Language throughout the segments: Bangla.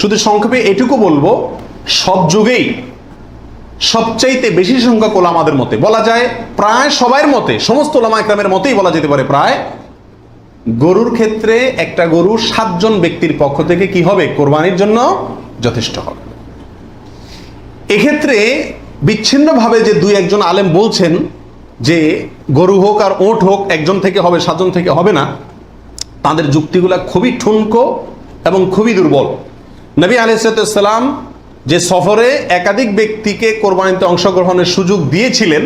শুধু সংক্ষেপে এটুকু বলব, সব যুগেই সবচাইতে বেশি সংখ্যক ওলামাদের মতে। বলা যায় প্রায় সবার মতে, সমস্ত ওলামা একরামের মতেই বলা যেতে পারে প্রায়। গরুর ক্ষেত্রে একটা গরু সাতজন ব্যক্তির পক্ষ থেকে কি হবে? কোরবানির জন্য যথেষ্ট হবে। এক্ষেত্রে বিচ্ছিন্নভাবে যে দুই একজন আলেম বলছেন যে গরু হোক আর ওট হোক একজন থেকে হবে, সাতজন থেকে হবে না, তাদের যুক্তিগুলা খুবই ঠুনকো এবং খুবই দুর্বল। নবী আলাইসালাম যে সফরে একাধিক ব্যক্তিকে কোরবানিতে অংশগ্রহণের সুযোগ দিয়েছিলেন,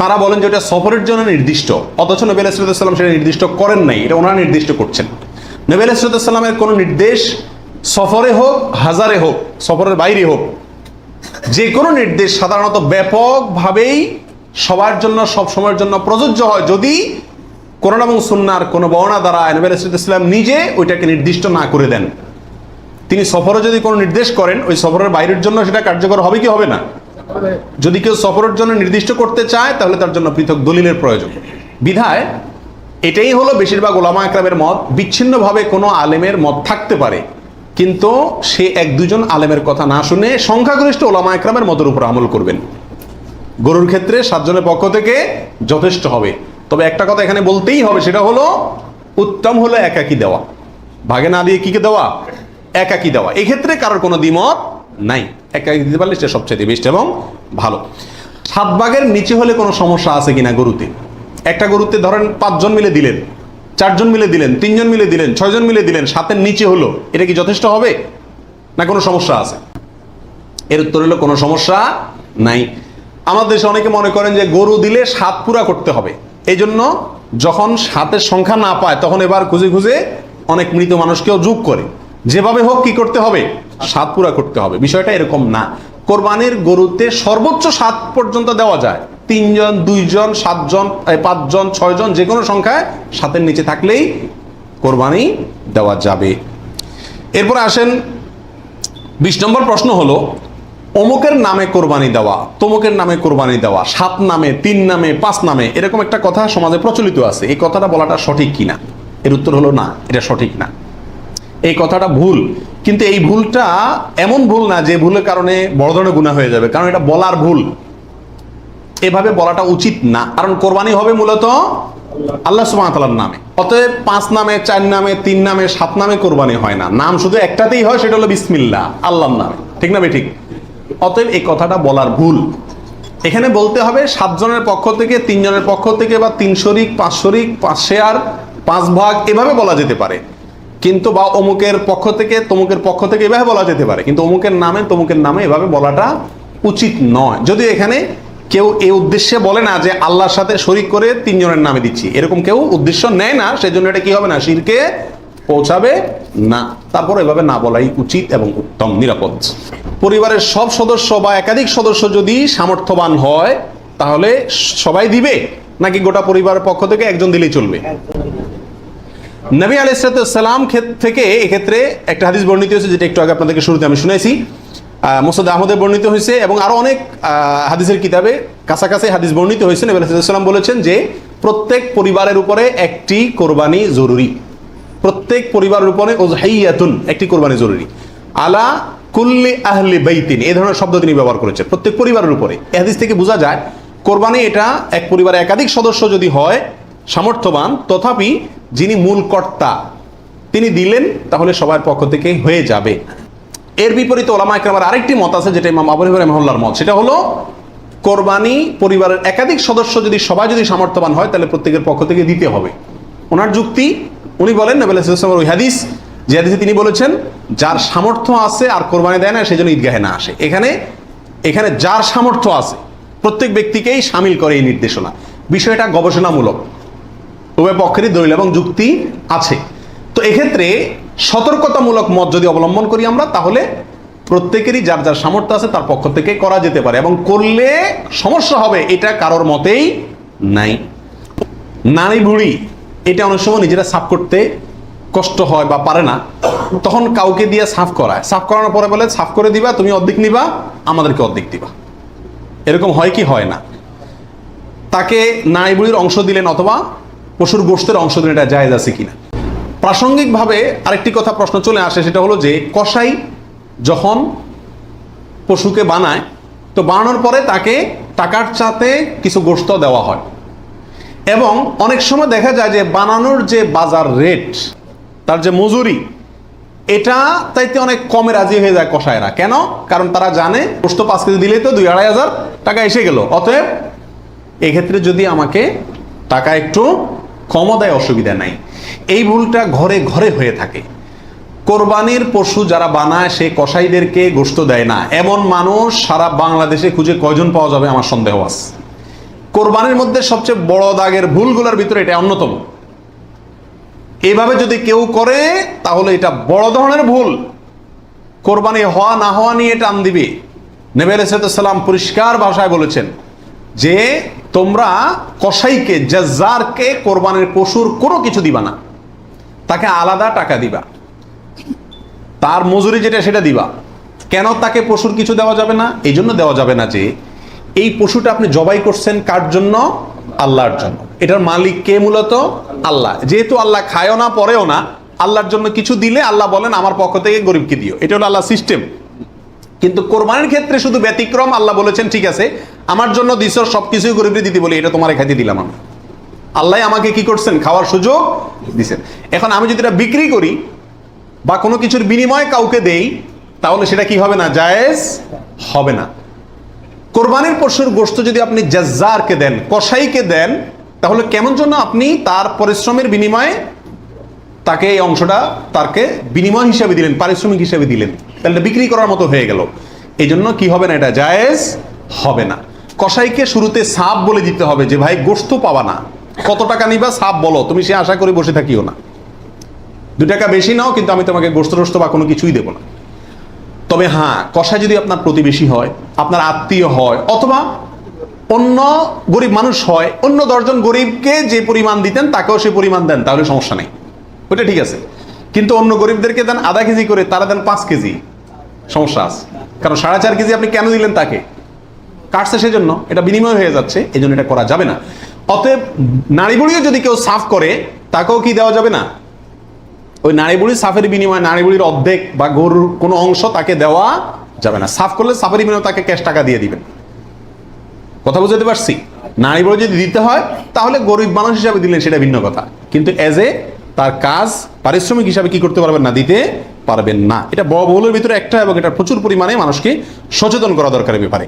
তারা বলেন যে এটা সফরের জন্য নির্দিষ্ট। অথচ নবী আলাইসালাম সেটা নির্দিষ্ট করেন নাই, এটা ওনারা নির্দিষ্ট করছেন। নবী আলাইসালামের কোনো নির্দেশ সফরে হোক, হাজারে হোক, সফরের বাইরে হোক, যে কোনো নির্দেশ সাধারণত ব্যাপকভাবেই সবার জন্য, সব সময়ের জন্য প্রযোজ্য হয় যদি কোরআন এবং সুন্নার কোনো বর্ণা দ্বারা নবী ইসলাম নিজে ওইটাকে নির্দিষ্ট না করে দেন। তিনি সফরে যদি কোনো নির্দেশ করেন, ওই সফরের বাইরের জন্য সেটা কার্যকর হবে কি হবে না? যদি কেউ সফরের জন্য নির্দিষ্ট করতে চায়, তাহলে তার জন্য পৃথক দলিলের প্রয়োজন। বিধায়, এটাই হলো বেশিরভাগ ওলামা একরামের মত, বিচ্ছিন্নভাবে কোনো আলেমের মত থাকতে পারে। কিন্তু সে এক দুজন আলেমের কথা না শুনে সংখ্যাগরিষ্ঠ ওলামা একরামের মতের উপর আমল করবেন। গরুর ক্ষেত্রে সাতজনের পক্ষ থেকে যথেষ্ট হবে। তবে একটা কথা এখানে বলতেই হবে, সেটা হলো, উত্তম হলো একাকি দেওয়া। ভাগে না দিয়ে কি দেওয়া? একাকি দেওয়া। এক্ষেত্রে কারোর কোনো দ্বিমত নাই। একাকি দিতে পারলে সেটা সবচেয়ে বেস্ট এবং ভালো। সাত ভাগের নিচে হলে কোনো সমস্যা আছে কিনা গরুতে? একটা গরুতে ধরেন পাঁচজন মিলে দিলেন, চারজন মিলে দিলেন, তিনজন মিলে দিলেন, ছয়জন মিলে দিলেন, সাতের নিচে হলো, এটা কি যথেষ্ট হবে? না কোনো সমস্যা আছে? এর উত্তর হলো কোনো সমস্যা নাই। আমাদের দেশে অনেকে মনে করেন যে গরু দিলে সাত পুরা করতে হবে। এই জন্য যখন সাতের সংখ্যা না পায়, তখন এবার খুঁজে খুঁজে অনেক মৃত মানুষকেও যোগ করে। যেভাবে হোক কি করতে হবে? সাত পুরা করতে হবে। বিষয়টা এরকম না। কোরবানির গরুতে সর্বোচ্চ সাত পর্যন্ত দেওয়া যায়। তিনজন, দুইজন, সাতজন পাঁচজন, ছয়জন যে কোনো সংখ্যায় সাতের নিচে থাকলেই কোরবানি দেওয়া যাবে। এরপর আসেন, বিশ নম্বর প্রশ্ন হলো, অমুকের নামে কোরবানি দেওয়া, তমুকের নামে কোরবানি দেওয়া, সাত নামে, তিন নামে, পাঁচ নামে, এরকম একটা কথা সমাজে প্রচলিত আছে। এই কথাটা বলাটা সঠিক কিনা? এর উত্তর হলো না, এটা সঠিক না। এই কথাটা ভুল। কিন্তু এই ভুলটা এমন ভুল না যে ভুলের কারণে বড় ধরনের গুণা হয়ে যাবে, কারণ এটা বলার ভুল। এভাবে বলাটা উচিত না, কারণ কোরবানি হবে মূলত আল্লাহ সুবাহতালার নামে। অতএব পাঁচ নামে, চার নামে, তিন নামে, সাত নামে কোরবানি হয় না। নাম শুধু একটাতেই হয়, সেটা হলো বিসমিল্লা আল্লাহর নামে। ঠিক না ঠিক। অতএব এই কথাটা বলার ভুল। এখানে বলতে হবে সাতজনের পক্ষ থেকে তিনজনের পক্ষ থেকে বা তিন শরিক, পাঁচ শরিক, পাঁচ শেয়ার, পাঁচ ভাগ, এভাবে বলা যেতে পারে। কিন্তু বা অমুকের পক্ষ থেকে, তমুকের পক্ষ থেকে এভাবে বলা যেতে পারে। কিন্তু অমুকের নামে, তমুকের নামে এভাবে বলাটা উচিত নয়। যদি এখানে কেউ এই উদ্দেশ্যে বলে না যে আল্লাহর সাথে শরিক করে তিনজনের নামে দিচ্ছি। এরকম কেউ উদ্দেশ্য নেয় না, সেজন্য এটা কি হবে না? শিরকে পৌঁছাবে না। তারপর এভাবে না বলাই উচিত এবং উত্তম, নিরাপদ। পরিবারের সব সদস্য বা একাধিক সদস্য যদি সামর্থ্যবান হয়, তাহলে সবাই দিবে? নাকি গোটা পরিবারের পক্ষ থেকে একজন দিলেই চলবে? নবী আলাইসালাম থেকে এক্ষেত্রে একটা হাদিস বর্ণিত হয়েছে, যেটা একটু আগে আপনাদেরকে শুরুতে আমি শুনেছি। মোসাদ আহমদে বর্ণিত হয়েছে এবং আরও অনেক হাদিসের কিতাবে কাছাকাছি হাদিস বর্ণিত হয়েছে। নবী আলাইসাল্লাম বলেছেন যে, প্রত্যেক পরিবারের উপরে একটি কোরবানি জরুরি। প্রত্যেক পরিবারের উপরে ওজহাইয়াতুন একটি কোরবানি জরুরি। আলা কুল্লি আহলি বাইতিন, এই ধরনের শব্দ তিনি ব্যবহার করেছেন, প্রত্যেক পরিবারের উপরে। এই হাদিস থেকে বোঝা যায়, কোরবানি এটা এক পরিবারে একাধিক সদস্য যদি হয়, সামর্থ্যবান, তথাপি যিনি মূল কর্তা, তিনি দিলেন, তাহলে সবার পক্ষ থেকে হয়ে যাবে। এর বিপরীতে ওলামা একরামের আরেকটি মত আছে, যেটা ইমাম আবু হিবর রহমাল্লাহর মত। সেটা হলো, কোরবানি পরিবারের একাধিক সদস্য যদি সবাই যদি সামর্থ্যবান হয়, তাহলে প্রত্যেকের পক্ষ থেকে দিতে হবে। ওনার যুক্তি, উনি বলেন, নবী আলাইহিসসালামের ওই হাদিস, যে হাদিসে তিনি বলেছেন, যার সামর্থ্য আছে আর কোরবানি দেয় না সেই জন্য ঈদগাহে না আসে। এখানে এখানে যার সামর্থ্য আছে, প্রত্যেক ব্যক্তিকেই সামিল করে এই নির্দেশনা। বিষয়টা গবেষণামূলক। উভয় পক্ষেরই দলিল এবং যুক্তি আছে। তো এক্ষেত্রে সতর্কতামূলক মত যদি অবলম্বন করি আমরা, তাহলে প্রত্যেকেরই যার যার সামর্থ্য আছে তার পক্ষ থেকে করা যেতে পারে এবং করলে সমস্যা হবে এটা কারোর মতেই নাই। নারী বুড়ি এটা অনেক সময় নিজেরা সাফ করতে কষ্ট হয় বা পারে না। তখন কাউকে দিয়ে সাফ করায়। সাফ করানোর পরে বলে, সাফ করে দিবা, তুমি অর্ধেক নিবা, আমাদেরকে অর্ধেক দিবা। এরকম হয় কি হয় না? তাকে নারী বুড়ির অংশ দিলেন অথবা পশুর গোষ্ঠের অংশ দিলেন এটা জায়েজ আছে কিনা। প্রাসঙ্গিকভাবে আরেকটি কথা প্রশ্ন চলে আসে, সেটা হলো যে কসাই যখন পশুকে বানায়, তো বানানোর পরে তাকে টাকার চাতে কিছু গোস্ত দেওয়া হয়। এবং অনেক সময় দেখা যায় যে বানানোর যে বাজার রেট, তার যে মজুরি, এটা তাইতে অনেক কমে রাজি হয়ে যায় কষায়রা কেন? কারণ তারা জানে গোস্ত পাঁচ কেজি দিলেই তো দুই আড়াই হাজার টাকা এসে গেল। অতএব এক্ষেত্রে যদি আমাকে টাকা একটু দেয় অসুবিধা নাই। এই ভুলটা ঘরে ঘরে হয়ে থাকে। কোরবানির পশু যারা বানায় সে কসাইদেরকে গোস্ত দেয় না। এমন মানুষ সারা বাংলাদেশে খুঁজে কয়জন পাওয়া যাবে আমার সন্দেহ আছে। কোরবানির মধ্যে সবচেয়ে বড় দাগের ভুলগুলোর ভিতরে এটা অন্যতম। এইভাবে যদি কেউ করে, তাহলে এটা বড় ধরনের ভুল। কোরবানি হওয়া না হওয়া নিয়ে টান দিবে। নেবে সালাম পরিষ্কার ভাষায় বলেছেন যে তোমরা কসাইকে, জাজ্জারকে কোরবানের পশুর কোনো কিছু দিবা না। তাকে আলাদা টাকা দিবা। তার মজুরি যেটা, সেটা দিবা। কেন তাকে পশুর কিছু দেওয়া যাবে না? এই জন্য দেওয়া যাবে না যে, এই পশুটা আপনি জবাই করছেন কার জন্য? আল্লাহর জন্য। এটার মালিক কে মূলত? আল্লাহ। যেহেতু আল্লাহ খায়ও না, পরেও না, আল্লাহর জন্য কিছু দিলে আল্লাহ বলেন, আমার পক্ষ থেকে গরিবকে দিও। এটা হলো আল্লাহ সিস্টেম। কিন্তু কোরবানির ক্ষেত্রে শুধু ব্যতিক্রম, আল্লাহ বলেছেন, ঠিক আছে, আমার জন্য দিস সব কিছুই গরিবকে দিতে বলি, এটা তোমার খাইতে দিলাম আমি। আল্লাহ আমাকে কি করছেন? খাওয়ার সুযোগ দিছেন। এখন আমি যদি এটা বিক্রি করি বা কোনো কিছুর বিনিময়ে কাউকে দেই, তাহলে সেটা কি হবে না? জায়েজ হবে না। কোরবানির পশুর গোস্ত যদি আপনি জাজ্জারকে দেন, কসাইকে দেন, তাহলে কেমন জন্য আপনি তার পরিশ্রমের বিনিময়ে তাকে এই অংশটা তাকে বিনিময় হিসাবে দিলেন, পারিশ্রমিক হিসাবে দিলেন। তাহলে বিক্রি করার মতো হয়ে গেল। এই জন্য কি হবে না, এটা জায়েজ হবে না। কসাইকে শুরুতে সাপ বলে দিতে হবে যে, ভাই গোস্ত পাবা না। কত টাকা নিবা সাপ বলো, তুমি সে আশা করে বসে থাকিও না। দু টাকা বেশি নাও, কিন্তু আমি তোমাকে গোস্ত টোস্ত বা কোনো কিছুই দেবো না। তবে হ্যাঁ কষাই যদি আপনার প্রতিবেশী হয়, আপনার আত্মীয় হয়, অথবা অন্য গরিব মানুষ হয়, অন্য দশজন গরিবকে যে পরিমাণ দিতেন, তাকেও সে পরিমাণ দেন, তাহলে সমস্যা নেই। ওইটা ঠিক আছে। কিন্তু অন্য গরিবদেরকে দেন আধা কেজি করে, তারা দেন পাঁচ কেজি। সমস্যা আছে। কারণ সাড়ে চার কেজি আপনি কেন দিলেন তাকে? কাটছে সেজন্য? এটা বিনিময় হয়ে যাচ্ছে এই জন্য এটা করা যাবে না। অতএব নারী বুড়িও যদি কেউ সাফ করে, তাকেও কি দেওয়া যাবে না? ওই নারী বুড়ির সাফের বিনিময়ে নারী বুড়ির অর্ধেক বা গরুর কোনো অংশ তাকে দেওয়া যাবে না। সাফ করলে সাফের বিনিময়ে তাকে ক্যাশ টাকা দিয়ে দিবেন। কথা বুঝতে পারছি? নারী বুড়ি যদি দিতে হয়, তাহলে গরিব মানুষ হিসাবে দিলেন, সেটা ভিন্ন কথা। কিন্তু এজ এ তার কাজ পারিশ্রমিক হিসাবে কি করতে পারবেন না, দিতে পারবেন না। এটা বড় বহুলের ভিতরে একটা এবং এটা প্রচুর পরিমাণে মানুষকে সচেতন করা দরকার ব্যাপারে।